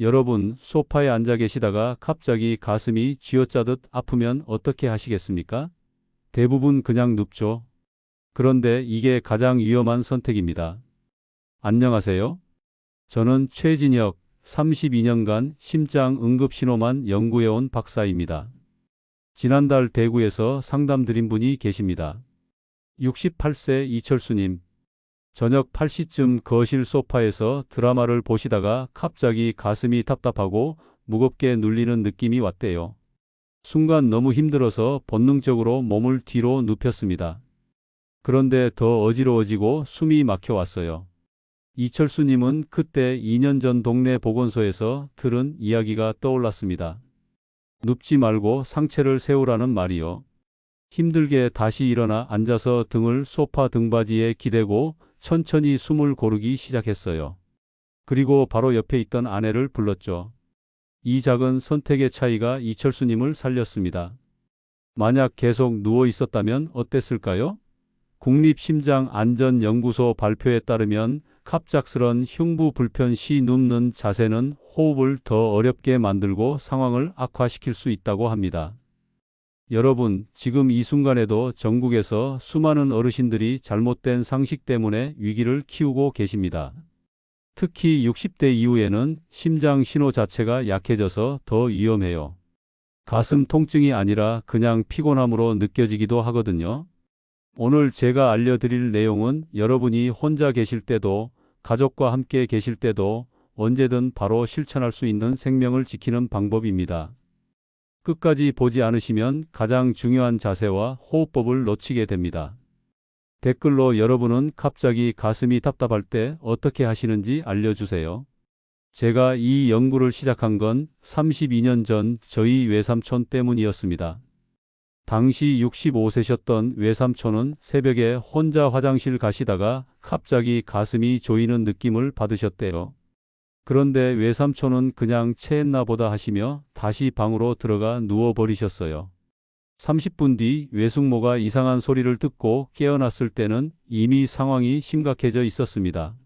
여러분, 소파에 앉아 계시다가 갑자기 가슴이 쥐어짜듯 아프면 어떻게 하시겠습니까? 대부분 그냥 눕죠. 그런데 이게 가장 위험한 선택입니다. 안녕하세요. 저는 최진혁, 32년간 심장 응급신호만 연구해온 박사입니다. 지난달 대구에서 상담 드린 분이 계십니다. 68세 이철수님. 저녁 8시쯤 거실 소파에서 드라마를 보시다가 갑자기 가슴이 답답하고 무겁게 눌리는 느낌이 왔대요. 순간 너무 힘들어서 본능적으로 몸을 뒤로 눕혔습니다. 그런데 더 어지러워지고 숨이 막혀왔어요. 이철수님은 그때 2년 전 동네 보건소에서 들은 이야기가 떠올랐습니다. 눕지 말고 상체를 세우라는 말이요. 힘들게 다시 일어나 앉아서 등을 소파 등받이에 기대고 천천히 숨을 고르기 시작했어요. 그리고 바로 옆에 있던 아내를 불렀죠. 이 작은 선택의 차이가 이철수님을 살렸습니다. 만약 계속 누워 있었다면 어땠을까요? 국립심장안전연구소 발표에 따르면 갑작스런 흉부 불편 시 눕는 자세는 호흡을 더 어렵게 만들고 상황을 악화시킬 수 있다고 합니다. 여러분, 지금 이 순간에도 전국에서 수많은 어르신들이 잘못된 상식 때문에 위기를 키우고 계십니다. 특히 60대 이후에는 심장 신호 자체가 약해져서 더 위험해요. 가슴 통증이 아니라 그냥 피곤함으로 느껴지기도 하거든요. 오늘 제가 알려드릴 내용은 여러분이 혼자 계실 때도 가족과 함께 계실 때도 언제든 바로 실천할 수 있는 생명을 지키는 방법입니다. 끝까지 보지 않으시면 가장 중요한 자세와 호흡법을 놓치게 됩니다. 댓글로 여러분은 갑자기 가슴이 답답할 때 어떻게 하시는지 알려주세요. 제가 이 연구를 시작한 건 32년 전 저희 외삼촌 때문이었습니다. 당시 65세셨던 외삼촌은 새벽에 혼자 화장실 가시다가 갑자기 가슴이 조이는 느낌을 받으셨대요. 그런데 외삼촌은 그냥 체했나 보다 하시며 다시 방으로 들어가 누워버리셨어요. 30분 뒤 외숙모가 이상한 소리를 듣고 깨어났을 때는 이미 상황이 심각해져 있었습니다.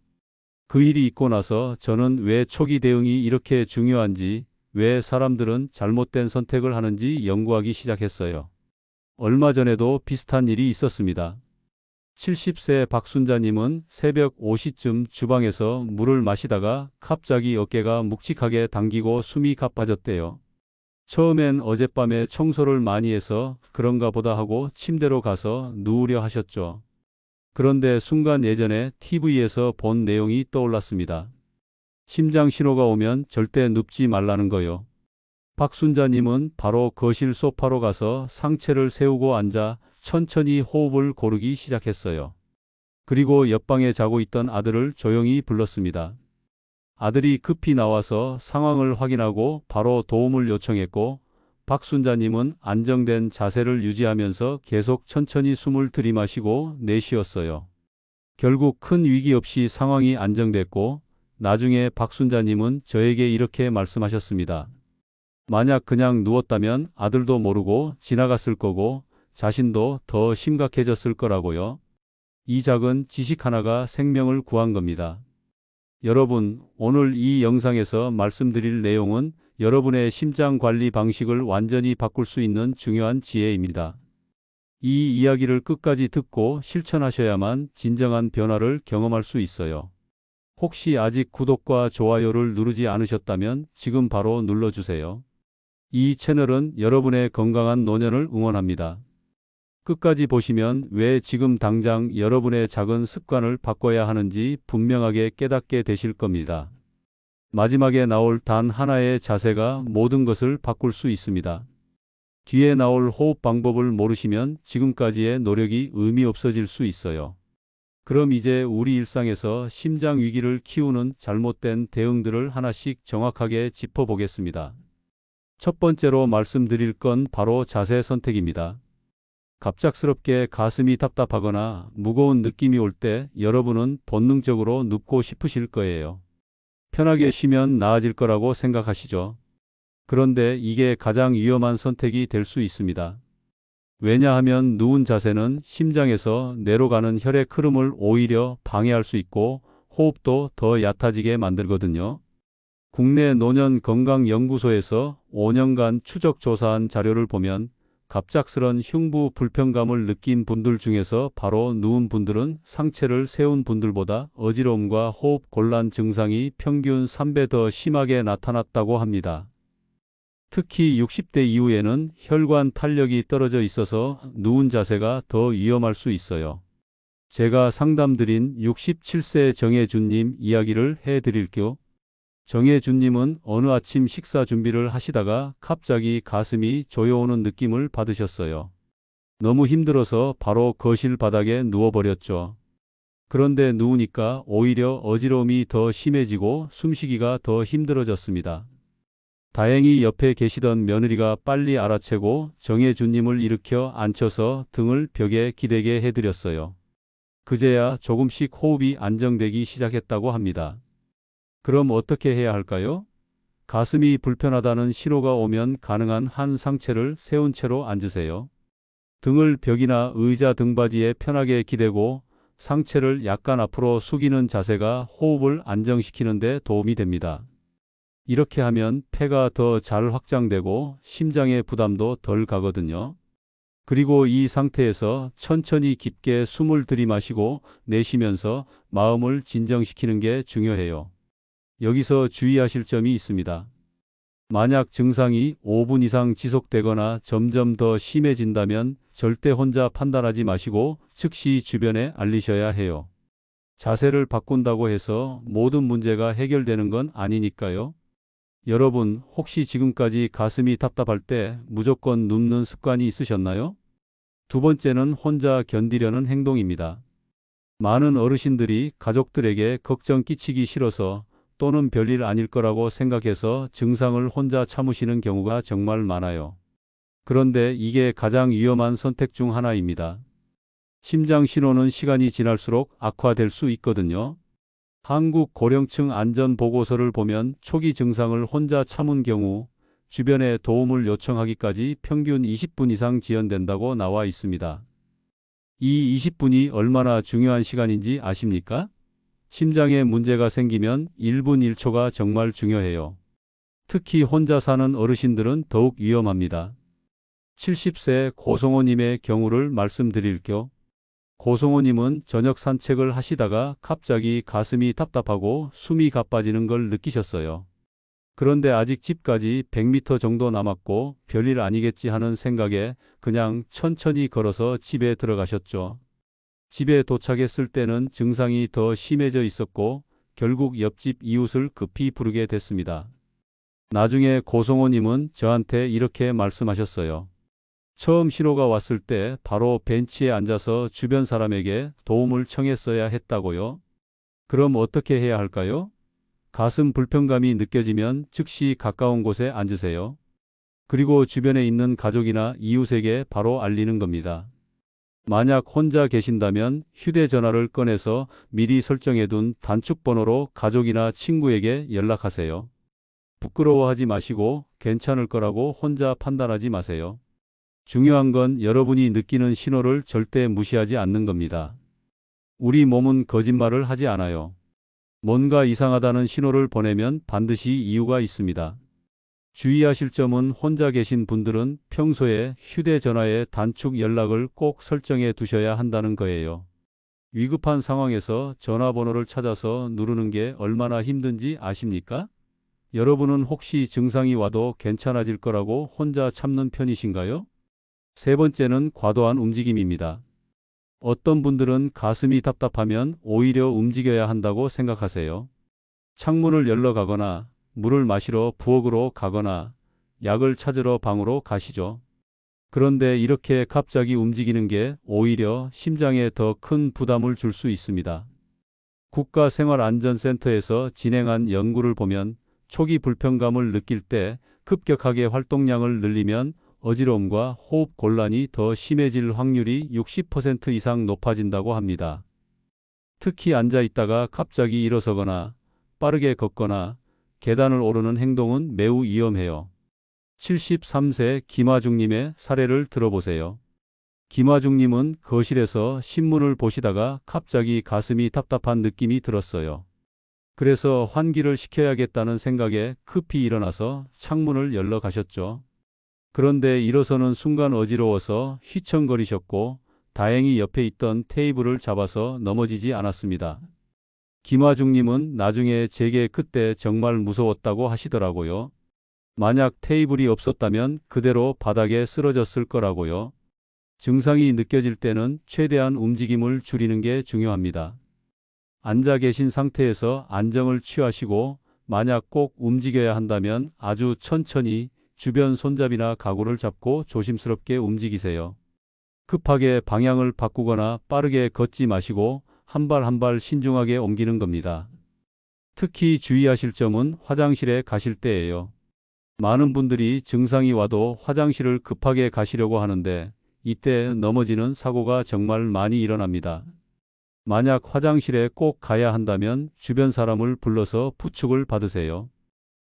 그 일이 있고 나서 저는 왜 초기 대응이 이렇게 중요한지, 왜 사람들은 잘못된 선택을 하는지 연구하기 시작했어요. 얼마 전에도 비슷한 일이 있었습니다. 70세 박순자님은 새벽 5시쯤 주방에서 물을 마시다가 갑자기 어깨가 묵직하게 당기고 숨이 가빠졌대요. 처음엔 어젯밤에 청소를 많이 해서 그런가 보다 하고 침대로 가서 누우려 하셨죠. 그런데 순간 예전에 TV에서 본 내용이 떠올랐습니다. 심장 신호가 오면 절대 눕지 말라는 거요. 박순자님은 바로 거실 소파로 가서 상체를 세우고 앉아 천천히 호흡을 고르기 시작했어요. 그리고 옆방에 자고 있던 아들을 조용히 불렀습니다. 아들이 급히 나와서 상황을 확인하고 바로 도움을 요청했고 박순자님은 안정된 자세를 유지하면서 계속 천천히 숨을 들이마시고 내쉬었어요. 결국 큰 위기 없이 상황이 안정됐고 나중에 박순자님은 저에게 이렇게 말씀하셨습니다. 만약 그냥 누웠다면 아들도 모르고 지나갔을 거고 자신도 더 심각해졌을 거라고요. 이 작은 지식 하나가 생명을 구한 겁니다. 여러분, 오늘 이 영상에서 말씀드릴 내용은 여러분의 심장 관리 방식을 완전히 바꿀 수 있는 중요한 지혜입니다. 이 이야기를 끝까지 듣고 실천하셔야만 진정한 변화를 경험할 수 있어요. 혹시 아직 구독과 좋아요를 누르지 않으셨다면 지금 바로 눌러주세요. 이 채널은 여러분의 건강한 노년을 응원합니다. 끝까지 보시면 왜 지금 당장 여러분의 작은 습관을 바꿔야 하는지 분명하게 깨닫게 되실 겁니다. 마지막에 나올 단 하나의 자세가 모든 것을 바꿀 수 있습니다. 뒤에 나올 호흡 방법을 모르시면 지금까지의 노력이 의미 없어질 수 있어요. 그럼 이제 우리 일상에서 심장 위기를 키우는 잘못된 대응들을 하나씩 정확하게 짚어보겠습니다. 첫 번째로 말씀드릴 건 바로 자세 선택입니다. 갑작스럽게 가슴이 답답하거나 무거운 느낌이 올 때 여러분은 본능적으로 눕고 싶으실 거예요. 편하게 쉬면 나아질 거라고 생각하시죠. 그런데 이게 가장 위험한 선택이 될 수 있습니다. 왜냐하면 누운 자세는 심장에서 뇌로 가는 혈액 흐름을 오히려 방해할 수 있고 호흡도 더 얕아지게 만들거든요. 국내 노년 건강연구소에서 5년간 추적 조사한 자료를 보면 갑작스런 흉부 불편감을 느낀 분들 중에서 바로 누운 분들은 상체를 세운 분들보다 어지러움과 호흡 곤란 증상이 평균 3배 더 심하게 나타났다고 합니다. 특히 60대 이후에는 혈관 탄력이 떨어져 있어서 누운 자세가 더 위험할 수 있어요. 제가 상담드린 67세 정혜준님 이야기를 해드릴게요. 정혜준님은 어느 아침 식사 준비를 하시다가 갑자기 가슴이 조여오는 느낌을 받으셨어요. 너무 힘들어서 바로 거실 바닥에 누워버렸죠. 그런데 누우니까 오히려 어지러움이 더 심해지고 숨쉬기가 더 힘들어졌습니다. 다행히 옆에 계시던 며느리가 빨리 알아채고 정혜준님을 일으켜 앉혀서 등을 벽에 기대게 해드렸어요. 그제야 조금씩 호흡이 안정되기 시작했다고 합니다. 그럼 어떻게 해야 할까요? 가슴이 불편하다는 신호가 오면 가능한 한 상체를 세운 채로 앉으세요. 등을 벽이나 의자 등받이에 편하게 기대고 상체를 약간 앞으로 숙이는 자세가 호흡을 안정시키는 데 도움이 됩니다. 이렇게 하면 폐가 더 잘 확장되고 심장의 부담도 덜 가거든요. 그리고 이 상태에서 천천히 깊게 숨을 들이마시고 내쉬면서 마음을 진정시키는 게 중요해요. 여기서 주의하실 점이 있습니다. 만약 증상이 5분 이상 지속되거나 점점 더 심해진다면 절대 혼자 판단하지 마시고 즉시 주변에 알리셔야 해요. 자세를 바꾼다고 해서 모든 문제가 해결되는 건 아니니까요. 여러분, 혹시 지금까지 가슴이 답답할 때 무조건 눕는 습관이 있으셨나요? 두 번째는 혼자 견디려는 행동입니다. 많은 어르신들이 가족들에게 걱정 끼치기 싫어서 또는 별일 아닐 거라고 생각해서 증상을 혼자 참으시는 경우가 정말 많아요. 그런데 이게 가장 위험한 선택 중 하나입니다. 심장 신호는 시간이 지날수록 악화될 수 있거든요. 한국 고령층 안전 보고서를 보면 초기 증상을 혼자 참은 경우 주변에 도움을 요청하기까지 평균 20분 이상 지연된다고 나와 있습니다. 이 20분이 얼마나 중요한 시간인지 아십니까? 심장에 문제가 생기면 1분 1초가 정말 중요해요. 특히 혼자 사는 어르신들은 더욱 위험합니다. 70세 고성호님의 경우를 말씀드릴게요. 고성호님은 저녁 산책을 하시다가 갑자기 가슴이 답답하고 숨이 가빠지는 걸 느끼셨어요. 그런데 아직 집까지 100m 정도 남았고 별일 아니겠지 하는 생각에 그냥 천천히 걸어서 집에 들어가셨죠. 집에 도착했을 때는 증상이 더 심해져 있었고 결국 옆집 이웃을 급히 부르게 됐습니다. 나중에 고성호님은 저한테 이렇게 말씀하셨어요. 처음 신호가 왔을 때 바로 벤치에 앉아서 주변 사람에게 도움을 청했어야 했다고요? 그럼 어떻게 해야 할까요? 가슴 불편감이 느껴지면 즉시 가까운 곳에 앉으세요. 그리고 주변에 있는 가족이나 이웃에게 바로 알리는 겁니다. 만약 혼자 계신다면 휴대전화를 꺼내서 미리 설정해둔 단축번호로 가족이나 친구에게 연락하세요. 부끄러워하지 마시고 괜찮을 거라고 혼자 판단하지 마세요. 중요한 건 여러분이 느끼는 신호를 절대 무시하지 않는 겁니다. 우리 몸은 거짓말을 하지 않아요. 뭔가 이상하다는 신호를 보내면 반드시 이유가 있습니다. 주의하실 점은 혼자 계신 분들은 평소에 휴대전화에 단축 연락을 꼭 설정해 두셔야 한다는 거예요. 위급한 상황에서 전화번호를 찾아서 누르는 게 얼마나 힘든지 아십니까? 여러분은 혹시 증상이 와도 괜찮아질 거라고 혼자 참는 편이신가요? 세 번째는 과도한 움직임입니다. 어떤 분들은 가슴이 답답하면 오히려 움직여야 한다고 생각하세요. 창문을 열러 가거나 물을 마시러 부엌으로 가거나 약을 찾으러 방으로 가시죠. 그런데 이렇게 갑자기 움직이는 게 오히려 심장에 더 큰 부담을 줄 수 있습니다. 국가생활안전센터에서 진행한 연구를 보면 초기 불편감을 느낄 때 급격하게 활동량을 늘리면 어지러움과 호흡 곤란이 더 심해질 확률이 60% 이상 높아진다고 합니다. 특히 앉아 있다가 갑자기 일어서거나 빠르게 걷거나 계단을 오르는 행동은 매우 위험해요. 73세 김화중님의 사례를 들어보세요. 김화중님은 거실에서 신문을 보시다가 갑자기 가슴이 답답한 느낌이 들었어요. 그래서 환기를 시켜야겠다는 생각에 급히 일어나서 창문을 열러 가셨죠. 그런데 일어서는 순간 어지러워서 휘청거리셨고 다행히 옆에 있던 테이블을 잡아서 넘어지지 않았습니다. 김화중님은 나중에 제게 그때 정말 무서웠다고 하시더라고요. 만약 테이블이 없었다면 그대로 바닥에 쓰러졌을 거라고요. 증상이 느껴질 때는 최대한 움직임을 줄이는 게 중요합니다. 앉아 계신 상태에서 안정을 취하시고 만약 꼭 움직여야 한다면 아주 천천히 주변 손잡이나 가구를 잡고 조심스럽게 움직이세요. 급하게 방향을 바꾸거나 빠르게 걷지 마시고 한 발 한 발 신중하게 옮기는 겁니다. 특히 주의하실 점은 화장실에 가실 때예요. 많은 분들이 증상이 와도 화장실을 급하게 가시려고 하는데 이때 넘어지는 사고가 정말 많이 일어납니다. 만약 화장실에 꼭 가야 한다면 주변 사람을 불러서 부축을 받으세요.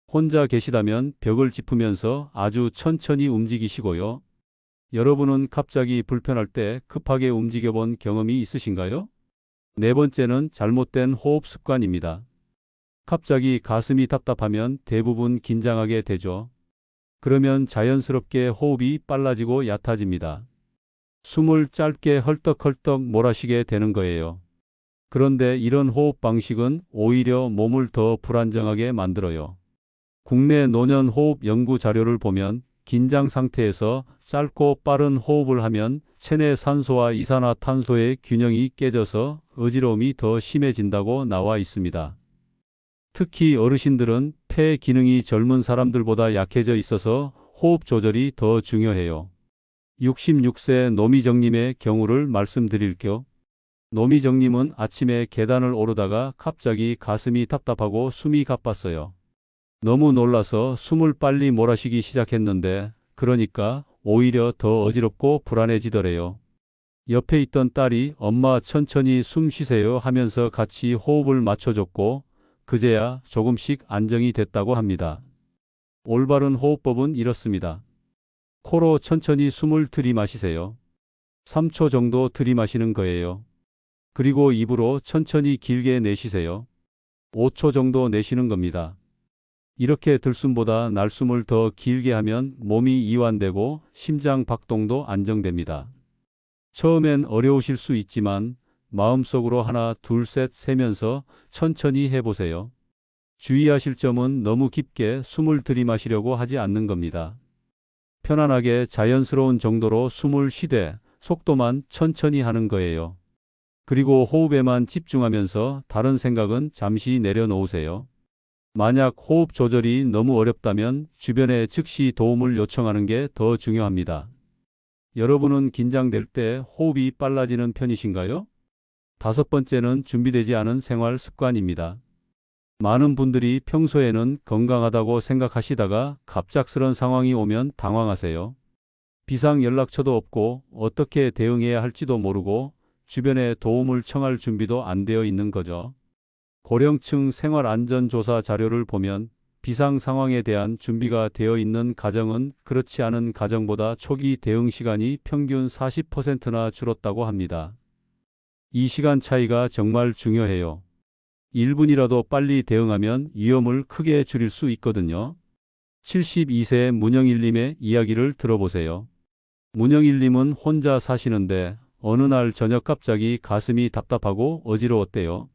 혼자 계시다면 벽을 짚으면서 아주 천천히 움직이시고요. 여러분은 갑자기 불편할 때 급하게 움직여 본 경험이 있으신가요? 네 번째는 잘못된 호흡 습관입니다. 갑자기 가슴이 답답하면 대부분 긴장하게 되죠. 그러면 자연스럽게 호흡이 빨라지고 얕아집니다. 숨을 짧게 헐떡헐떡 몰아쉬게 되는 거예요. 그런데 이런 호흡 방식은 오히려 몸을 더 불안정하게 만들어요. 국내 노년 호흡 연구 자료를 보면 긴장 상태에서 짧고 빠른 호흡을 하면 체내 산소와 이산화탄소의 균형이 깨져서 어지러움이 더 심해진다고 나와 있습니다. 특히 어르신들은 폐 기능이 젊은 사람들보다 약해져 있어서 호흡 조절이 더 중요해요. 66세 노미정님의 경우를 말씀드릴게요. 노미정님은 아침에 계단을 오르다가 갑자기 가슴이 답답하고 숨이 가빴어요. 너무 놀라서 숨을 빨리 몰아쉬기 시작했는데 그러니까 오히려 더 어지럽고 불안해지더래요. 옆에 있던 딸이 엄마 천천히 숨 쉬세요 하면서 같이 호흡을 맞춰줬고 그제야 조금씩 안정이 됐다고 합니다. 올바른 호흡법은 이렇습니다. 코로 천천히 숨을 들이마시세요. 3초 정도 들이마시는 거예요. 그리고 입으로 천천히 길게 내쉬세요. 5초 정도 내쉬는 겁니다. 이렇게 들숨보다 날숨을 더 길게 하면 몸이 이완되고 심장 박동도 안정됩니다. 처음엔 어려우실 수 있지만 마음속으로 하나, 둘, 셋 세면서 천천히 해보세요. 주의하실 점은 너무 깊게 숨을 들이마시려고 하지 않는 겁니다. 편안하게 자연스러운 정도로 숨을 쉬되 속도만 천천히 하는 거예요. 그리고 호흡에만 집중하면서 다른 생각은 잠시 내려놓으세요. 만약 호흡 조절이 너무 어렵다면 주변에 즉시 도움을 요청하는 게 더 중요합니다. 여러분은 긴장될 때 호흡이 빨라지는 편이신가요? 다섯 번째는 준비되지 않은 생활 습관입니다. 많은 분들이 평소에는 건강하다고 생각하시다가 갑작스런 상황이 오면 당황하세요. 비상 연락처도 없고 어떻게 대응해야 할지도 모르고 주변에 도움을 청할 준비도 안 되어 있는 거죠. 고령층 생활안전조사 자료를 보면 비상 상황에 대한 준비가 되어 있는 가정은 그렇지 않은 가정보다 초기 대응 시간이 평균 40%나 줄었다고 합니다. 이 시간 차이가 정말 중요해요. 1분이라도 빨리 대응하면 위험을 크게 줄일 수 있거든요. 72세 문영일님의 이야기를 들어보세요. 문영일님은 혼자 사시는데 어느 날 저녁 갑자기 가슴이 답답하고 어지러웠대요.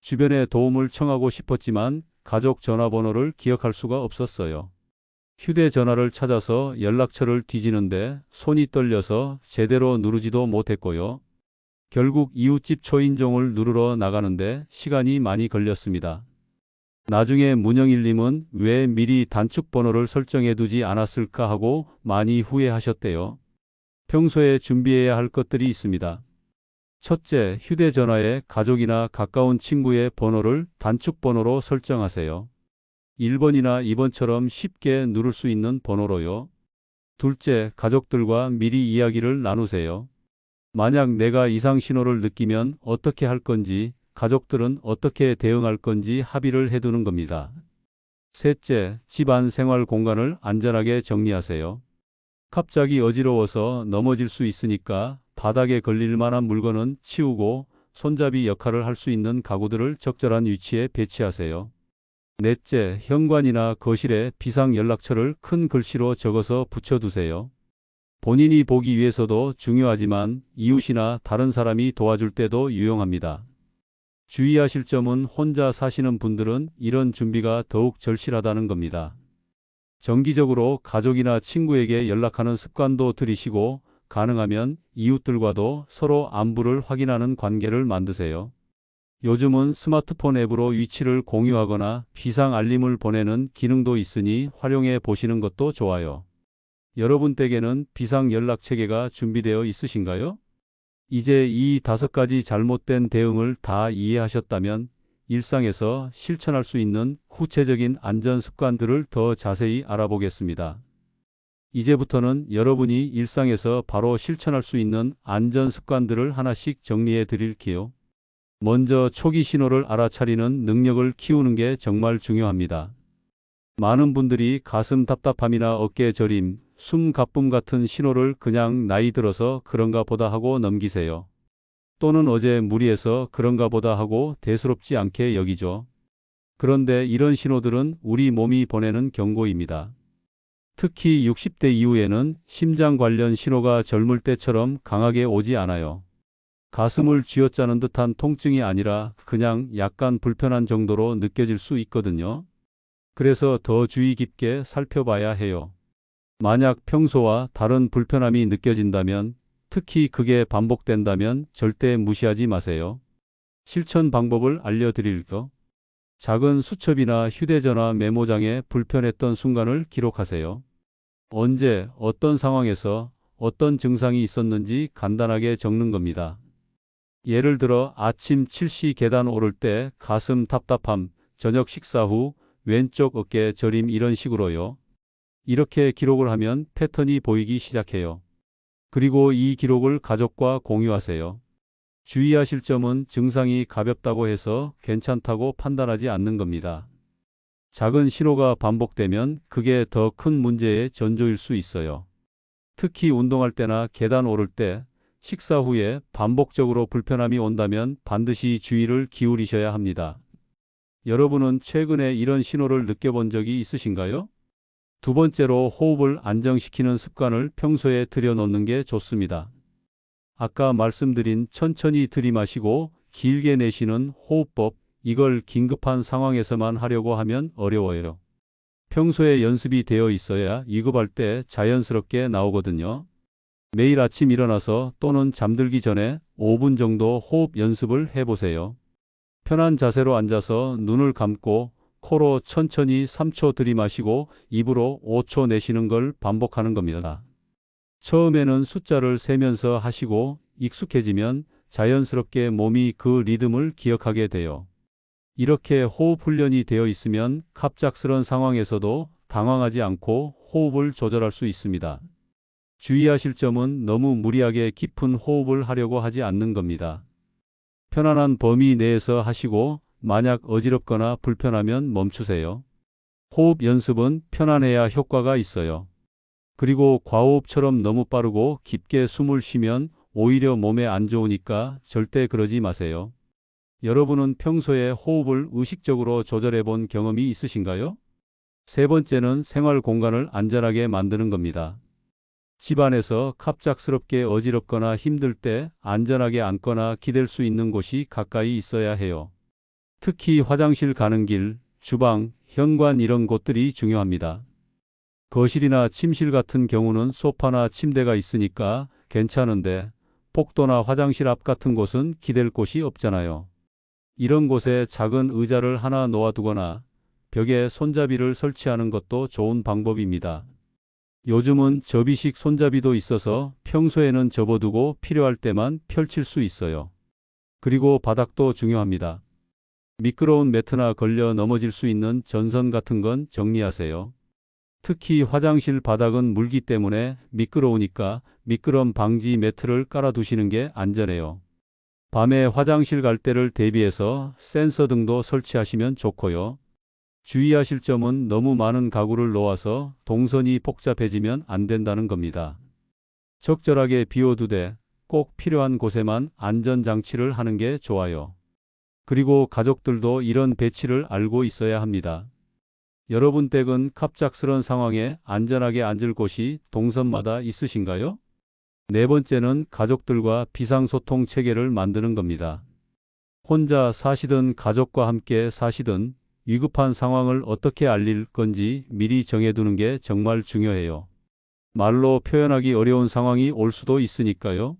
주변에 도움을 청하고 싶었지만 가족 전화번호를 기억할 수가 없었어요. 휴대전화를 찾아서 연락처를 뒤지는데 손이 떨려서 제대로 누르지도 못했고요. 결국 이웃집 초인종을 누르러 나가는데 시간이 많이 걸렸습니다. 나중에 문영일님은 왜 미리 단축 번호를 설정해 두지 않았을까 하고 많이 후회하셨대요. 평소에 준비해야 할 것들이 있습니다. 첫째, 휴대전화에 가족이나 가까운 친구의 번호를 단축번호로 설정하세요. 1번이나 2번처럼 쉽게 누를 수 있는 번호로요. 둘째, 가족들과 미리 이야기를 나누세요. 만약 내가 이상 신호를 느끼면 어떻게 할 건지, 가족들은 어떻게 대응할 건지 합의를 해두는 겁니다. 셋째, 집안 생활 공간을 안전하게 정리하세요. 갑자기 어지러워서 넘어질 수 있으니까 바닥에 걸릴 만한 물건은 치우고 손잡이 역할을 할 수 있는 가구들을 적절한 위치에 배치하세요. 넷째, 현관이나 거실에 비상 연락처를 큰 글씨로 적어서 붙여두세요. 본인이 보기 위해서도 중요하지만 이웃이나 다른 사람이 도와줄 때도 유용합니다. 주의하실 점은 혼자 사시는 분들은 이런 준비가 더욱 절실하다는 겁니다. 정기적으로 가족이나 친구에게 연락하는 습관도 들이시고 가능하면 이웃들과도 서로 안부를 확인하는 관계를 만드세요. 요즘은 스마트폰 앱으로 위치를 공유하거나 비상 알림을 보내는 기능도 있으니 활용해 보시는 것도 좋아요. 여러분 댁에는 비상 연락 체계가 준비되어 있으신가요? 이제 이 다섯 가지 잘못된 대응을 다 이해하셨다면 일상에서 실천할 수 있는 구체적인 안전 습관들을 더 자세히 알아보겠습니다. 이제부터는 여러분이 일상에서 바로 실천할 수 있는 안전 습관들을 하나씩 정리해 드릴게요. 먼저 초기 신호를 알아차리는 능력을 키우는 게 정말 중요합니다. 많은 분들이 가슴 답답함이나 어깨 저림, 숨 가쁨 같은 신호를 그냥 나이 들어서 그런가 보다 하고 넘기세요. 또는 어제 무리해서 그런가 보다 하고 대수롭지 않게 여기죠. 그런데 이런 신호들은 우리 몸이 보내는 경고입니다. 특히 60대 이후에는 심장 관련 신호가 젊을 때처럼 강하게 오지 않아요. 가슴을 쥐어짜는 듯한 통증이 아니라 그냥 약간 불편한 정도로 느껴질 수 있거든요. 그래서 더 주의 깊게 살펴봐야 해요. 만약 평소와 다른 불편함이 느껴진다면, 특히 그게 반복된다면 절대 무시하지 마세요. 실천 방법을 알려드릴까? 작은 수첩이나 휴대전화 메모장에 불편했던 순간을 기록하세요. 언제, 어떤 상황에서 어떤 증상이 있었는지 간단하게 적는 겁니다. 예를 들어 아침 7시 계단 오를 때 가슴 답답함, 저녁 식사 후 왼쪽 어깨 저림 이런 식으로요. 이렇게 기록을 하면 패턴이 보이기 시작해요. 그리고 이 기록을 가족과 공유하세요. 주의하실 점은 증상이 가볍다고 해서 괜찮다고 판단하지 않는 겁니다. 작은 신호가 반복되면 그게 더 큰 문제의 전조일 수 있어요. 특히 운동할 때나 계단 오를 때, 식사 후에 반복적으로 불편함이 온다면 반드시 주의를 기울이셔야 합니다. 여러분은 최근에 이런 신호를 느껴본 적이 있으신가요? 두 번째로 호흡을 안정시키는 습관을 평소에 들여놓는 게 좋습니다. 아까 말씀드린 천천히 들이마시고 길게 내쉬는 호흡법, 이걸 긴급한 상황에서만 하려고 하면 어려워요. 평소에 연습이 되어 있어야 위급할 때 자연스럽게 나오거든요. 매일 아침 일어나서 또는 잠들기 전에 5분 정도 호흡 연습을 해보세요. 편한 자세로 앉아서 눈을 감고 코로 천천히 3초 들이마시고 입으로 5초 내쉬는 걸 반복하는 겁니다. 처음에는 숫자를 세면서 하시고 익숙해지면 자연스럽게 몸이 그 리듬을 기억하게 돼요. 이렇게 호흡 훈련이 되어 있으면 갑작스런 상황에서도 당황하지 않고 호흡을 조절할 수 있습니다. 주의하실 점은 너무 무리하게 깊은 호흡을 하려고 하지 않는 겁니다. 편안한 범위 내에서 하시고 만약 어지럽거나 불편하면 멈추세요. 호흡 연습은 편안해야 효과가 있어요. 그리고 과호흡처럼 너무 빠르고 깊게 숨을 쉬면 오히려 몸에 안 좋으니까 절대 그러지 마세요. 여러분은 평소에 호흡을 의식적으로 조절해 본 경험이 있으신가요? 세 번째는 생활 공간을 안전하게 만드는 겁니다. 집안에서 갑작스럽게 어지럽거나 힘들 때 안전하게 앉거나 기댈 수 있는 곳이 가까이 있어야 해요. 특히 화장실 가는 길, 주방, 현관 이런 곳들이 중요합니다. 거실이나 침실 같은 경우는 소파나 침대가 있으니까 괜찮은데 복도나 화장실 앞 같은 곳은 기댈 곳이 없잖아요. 이런 곳에 작은 의자를 하나 놓아두거나 벽에 손잡이를 설치하는 것도 좋은 방법입니다. 요즘은 접이식 손잡이도 있어서 평소에는 접어두고 필요할 때만 펼칠 수 있어요. 그리고 바닥도 중요합니다. 미끄러운 매트나 걸려 넘어질 수 있는 전선 같은 건 정리하세요. 특히 화장실 바닥은 물기 때문에 미끄러우니까 미끄럼 방지 매트를 깔아두시는 게 안전해요. 밤에 화장실 갈 때를 대비해서 센서 등도 설치하시면 좋고요. 주의하실 점은 너무 많은 가구를 놓아서 동선이 복잡해지면 안 된다는 겁니다. 적절하게 비워두되 꼭 필요한 곳에만 안전장치를 하는 게 좋아요. 그리고 가족들도 이런 배치를 알고 있어야 합니다. 여러분 댁은 갑작스런 상황에 안전하게 앉을 곳이 동선마다 있으신가요? 네 번째는 가족들과 비상소통 체계를 만드는 겁니다. 혼자 사시든 가족과 함께 사시든 위급한 상황을 어떻게 알릴 건지 미리 정해두는 게 정말 중요해요. 말로 표현하기 어려운 상황이 올 수도 있으니까요.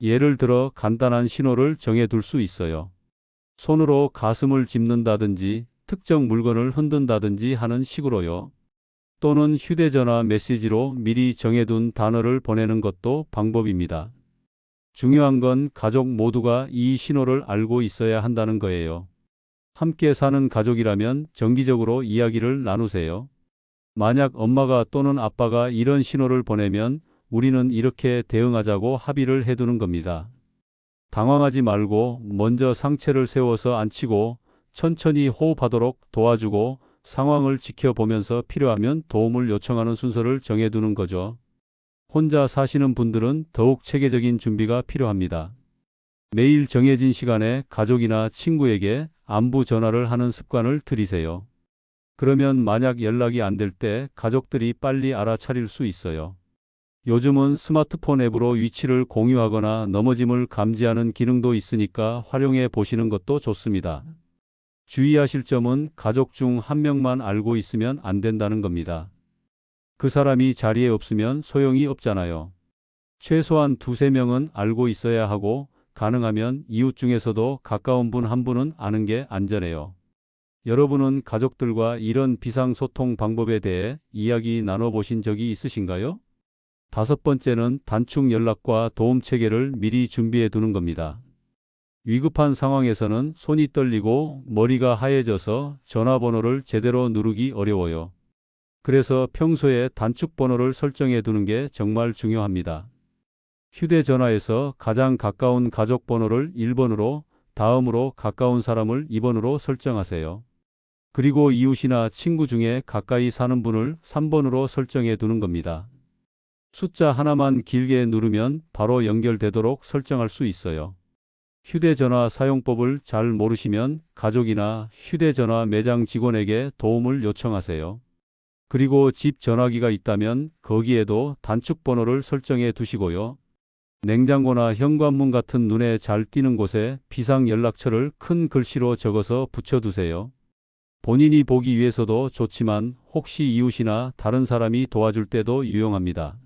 예를 들어 간단한 신호를 정해둘 수 있어요. 손으로 가슴을 짚는다든지 특정 물건을 흔든다든지 하는 식으로요. 또는 휴대전화 메시지로 미리 정해둔 단어를 보내는 것도 방법입니다. 중요한 건 가족 모두가 이 신호를 알고 있어야 한다는 거예요. 함께 사는 가족이라면 정기적으로 이야기를 나누세요. 만약 엄마가 또는 아빠가 이런 신호를 보내면 우리는 이렇게 대응하자고 합의를 해두는 겁니다. 당황하지 말고 먼저 상체를 세워서 앉히고 천천히 호흡하도록 도와주고 상황을 지켜보면서 필요하면 도움을 요청하는 순서를 정해두는 거죠. 혼자 사시는 분들은 더욱 체계적인 준비가 필요합니다. 매일 정해진 시간에 가족이나 친구에게 안부 전화를 하는 습관을 들이세요. 그러면 만약 연락이 안 될 때 가족들이 빨리 알아차릴 수 있어요. 요즘은 스마트폰 앱으로 위치를 공유하거나 넘어짐을 감지하는 기능도 있으니까 활용해 보시는 것도 좋습니다. 주의하실 점은 가족 중 한 명만 알고 있으면 안 된다는 겁니다. 그 사람이 자리에 없으면 소용이 없잖아요. 최소한 두세 명은 알고 있어야 하고 가능하면 이웃 중에서도 가까운 분 한 분은 아는 게 안전해요. 여러분은 가족들과 이런 비상소통 방법에 대해 이야기 나눠보신 적이 있으신가요? 다섯 번째는 단축 연락과 도움 체계를 미리 준비해 두는 겁니다. 위급한 상황에서는 손이 떨리고 머리가 하얘져서 전화번호를 제대로 누르기 어려워요. 그래서 평소에 단축 번호를 설정해 두는 게 정말 중요합니다. 휴대전화에서 가장 가까운 가족 번호를 1번으로, 다음으로 가까운 사람을 2번으로 설정하세요. 그리고 이웃이나 친구 중에 가까이 사는 분을 3번으로 설정해 두는 겁니다. 숫자 하나만 길게 누르면 바로 연결되도록 설정할 수 있어요. 휴대전화 사용법을 잘 모르시면 가족이나 휴대전화 매장 직원에게 도움을 요청하세요. 그리고 집 전화기가 있다면 거기에도 단축 번호를 설정해 두시고요. 냉장고나 현관문 같은 눈에 잘 띄는 곳에 비상 연락처를 큰 글씨로 적어서 붙여두세요. 본인이 보기 위해서도 좋지만 혹시 이웃이나 다른 사람이 도와줄 때도 유용합니다.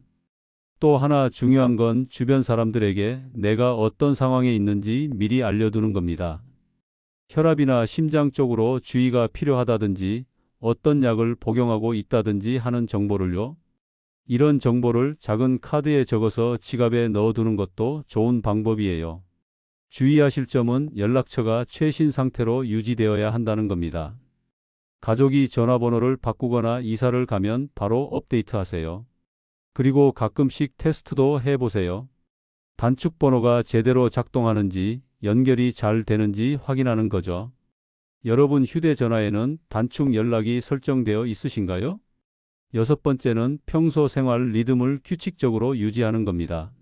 또 하나 중요한 건 주변 사람들에게 내가 어떤 상황에 있는지 미리 알려두는 겁니다. 혈압이나 심장 쪽으로 주의가 필요하다든지 어떤 약을 복용하고 있다든지 하는 정보를요. 이런 정보를 작은 카드에 적어서 지갑에 넣어두는 것도 좋은 방법이에요. 주의하실 점은 연락처가 최신 상태로 유지되어야 한다는 겁니다. 가족이 전화번호를 바꾸거나 이사를 가면 바로 업데이트하세요. 그리고 가끔씩 테스트도 해보세요. 단축 번호가 제대로 작동하는지 연결이 잘 되는지 확인하는 거죠. 여러분 휴대전화에는 단축 연락이 설정되어 있으신가요? 여섯 번째는 평소 생활 리듬을 규칙적으로 유지하는 겁니다.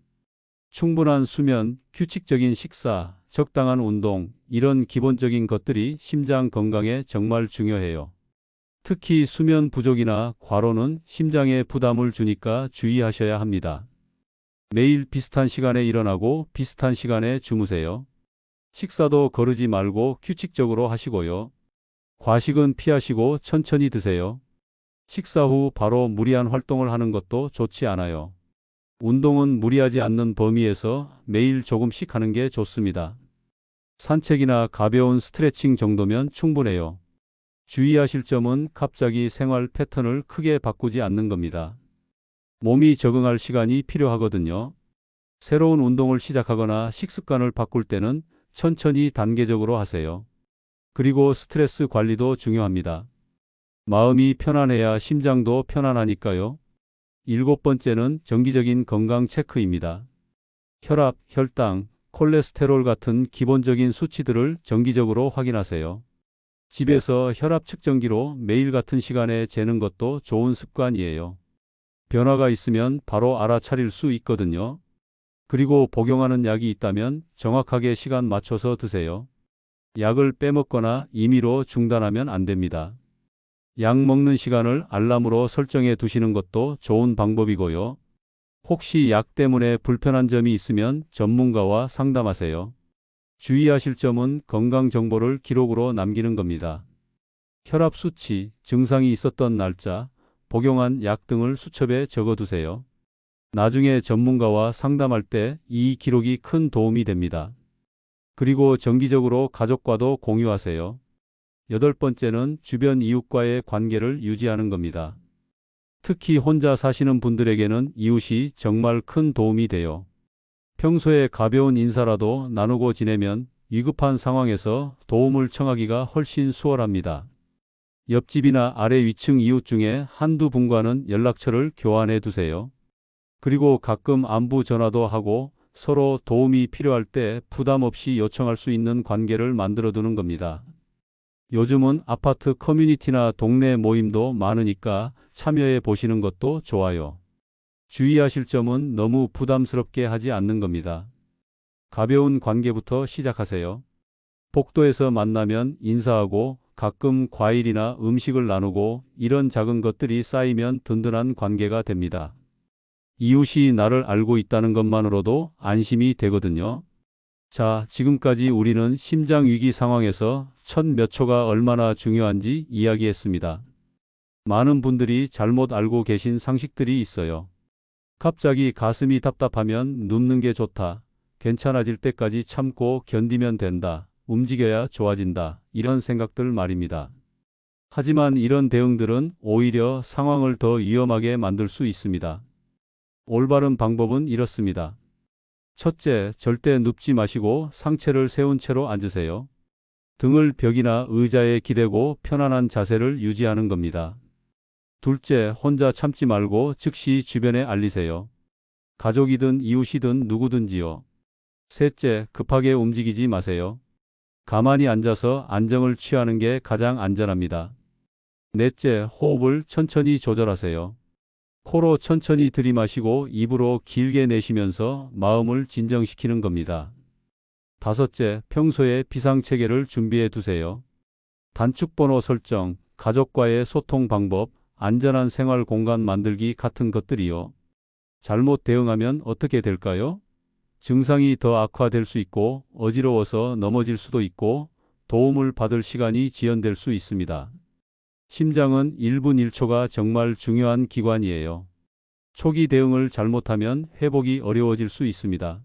충분한 수면, 규칙적인 식사, 적당한 운동, 이런 기본적인 것들이 심장 건강에 정말 중요해요. 특히 수면 부족이나 과로는 심장에 부담을 주니까 주의하셔야 합니다. 매일 비슷한 시간에 일어나고 비슷한 시간에 주무세요. 식사도 거르지 말고 규칙적으로 하시고요. 과식은 피하시고 천천히 드세요. 식사 후 바로 무리한 활동을 하는 것도 좋지 않아요. 운동은 무리하지 않는 범위에서 매일 조금씩 하는 게 좋습니다. 산책이나 가벼운 스트레칭 정도면 충분해요. 주의하실 점은 갑자기 생활 패턴을 크게 바꾸지 않는 겁니다. 몸이 적응할 시간이 필요하거든요. 새로운 운동을 시작하거나 식습관을 바꿀 때는 천천히 단계적으로 하세요. 그리고 스트레스 관리도 중요합니다. 마음이 편안해야 심장도 편안하니까요. 일곱 번째는 정기적인 건강 체크입니다. 혈압, 혈당, 콜레스테롤 같은 기본적인 수치들을 정기적으로 확인하세요. 집에서 혈압 측정기로 매일 같은 시간에 재는 것도 좋은 습관이에요. 변화가 있으면 바로 알아차릴 수 있거든요. 그리고 복용하는 약이 있다면 정확하게 시간 맞춰서 드세요. 약을 빼먹거나 임의로 중단하면 안 됩니다. 약 먹는 시간을 알람으로 설정해 두시는 것도 좋은 방법이고요. 혹시 약 때문에 불편한 점이 있으면 전문가와 상담하세요. 주의하실 점은 건강 정보를 기록으로 남기는 겁니다. 혈압 수치, 증상이 있었던 날짜, 복용한 약 등을 수첩에 적어두세요. 나중에 전문가와 상담할 때 이 기록이 큰 도움이 됩니다. 그리고 정기적으로 가족과도 공유하세요. 여덟 번째는 주변 이웃과의 관계를 유지하는 겁니다. 특히 혼자 사시는 분들에게는 이웃이 정말 큰 도움이 돼요. 평소에 가벼운 인사라도 나누고 지내면 위급한 상황에서 도움을 청하기가 훨씬 수월합니다. 옆집이나 아래 위층 이웃 중에 한두 분과는 연락처를 교환해 두세요. 그리고 가끔 안부 전화도 하고 서로 도움이 필요할 때 부담 없이 요청할 수 있는 관계를 만들어 두는 겁니다. 요즘은 아파트 커뮤니티나 동네 모임도 많으니까 참여해 보시는 것도 좋아요. 주의하실 점은 너무 부담스럽게 하지 않는 겁니다. 가벼운 관계부터 시작하세요. 복도에서 만나면 인사하고 가끔 과일이나 음식을 나누고 이런 작은 것들이 쌓이면 든든한 관계가 됩니다. 이웃이 나를 알고 있다는 것만으로도 안심이 되거든요. 자, 지금까지 우리는 심장 위기 상황에서 첫 몇 초가 얼마나 중요한지 이야기했습니다. 많은 분들이 잘못 알고 계신 상식들이 있어요. 갑자기 가슴이 답답하면 눕는 게 좋다. 괜찮아질 때까지 참고 견디면 된다. 움직여야 좋아진다. 이런 생각들 말입니다. 하지만 이런 대응들은 오히려 상황을 더 위험하게 만들 수 있습니다. 올바른 방법은 이렇습니다. 첫째, 절대 눕지 마시고 상체를 세운 채로 앉으세요. 등을 벽이나 의자에 기대고 편안한 자세를 유지하는 겁니다. 둘째, 혼자 참지 말고 즉시 주변에 알리세요. 가족이든 이웃이든 누구든지요. 셋째, 급하게 움직이지 마세요. 가만히 앉아서 안정을 취하는 게 가장 안전합니다. 넷째, 호흡을 천천히 조절하세요. 코로 천천히 들이마시고 입으로 길게 내쉬면서 마음을 진정시키는 겁니다. 다섯째, 평소에 비상체계를 준비해 두세요. 단축번호 설정, 가족과의 소통 방법, 안전한 생활 공간 만들기 같은 것들이요. 잘못 대응하면 어떻게 될까요? 증상이 더 악화될 수 있고 어지러워서 넘어질 수도 있고 도움을 받을 시간이 지연될 수 있습니다. 심장은 1분 1초가 정말 중요한 기관이에요. 초기 대응을 잘못하면 회복이 어려워질 수 있습니다.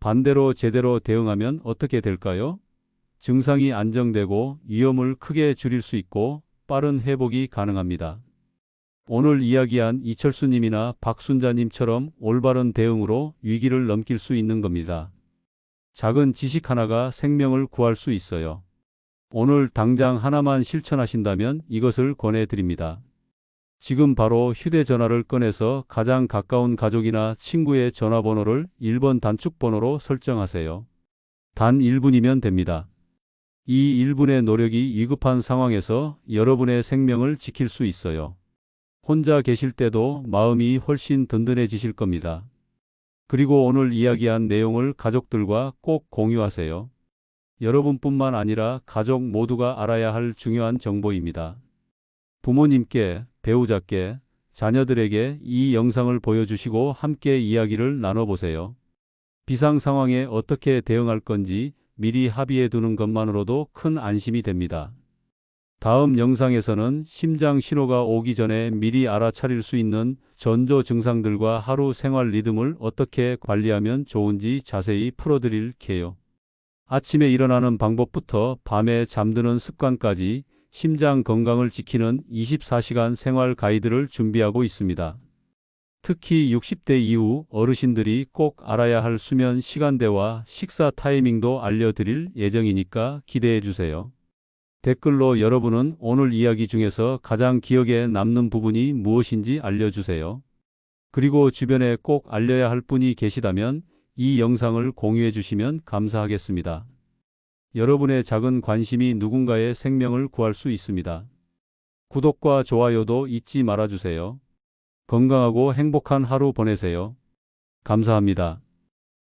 반대로 제대로 대응하면 어떻게 될까요? 증상이 안정되고 위험을 크게 줄일 수 있고 빠른 회복이 가능합니다. 오늘 이야기한 이철수님이나 박순자님처럼 올바른 대응으로 위기를 넘길 수 있는 겁니다. 작은 지식 하나가 생명을 구할 수 있어요. 오늘 당장 하나만 실천하신다면 이것을 권해드립니다. 지금 바로 휴대전화를 꺼내서 가장 가까운 가족이나 친구의 전화번호를 1번 단축번호로 설정하세요. 단 1분이면 됩니다. 이 1분의 노력이 위급한 상황에서 여러분의 생명을 지킬 수 있어요. 혼자 계실 때도 마음이 훨씬 든든해지실 겁니다. 그리고 오늘 이야기한 내용을 가족들과 꼭 공유하세요. 여러분뿐만 아니라 가족 모두가 알아야 할 중요한 정보입니다. 부모님께, 배우자께, 자녀들에게 이 영상을 보여주시고 함께 이야기를 나눠보세요. 비상 상황에 어떻게 대응할 건지 미리 합의해 두는 것만으로도 큰 안심이 됩니다. 다음 영상에서는 심장 신호가 오기 전에 미리 알아차릴 수 있는 전조 증상들과 하루 생활 리듬을 어떻게 관리하면 좋은지 자세히 풀어드릴게요. 아침에 일어나는 방법부터 밤에 잠드는 습관까지 심장 건강을 지키는 24시간 생활 가이드를 준비하고 있습니다. 특히 60대 이후 어르신들이 꼭 알아야 할 수면 시간대와 식사 타이밍도 알려드릴 예정이니까 기대해 주세요. 댓글로 여러분은 오늘 이야기 중에서 가장 기억에 남는 부분이 무엇인지 알려주세요. 그리고 주변에 꼭 알려야 할 분이 계시다면 이 영상을 공유해 주시면 감사하겠습니다. 여러분의 작은 관심이 누군가의 생명을 구할 수 있습니다. 구독과 좋아요도 잊지 말아주세요. 건강하고 행복한 하루 보내세요. 감사합니다.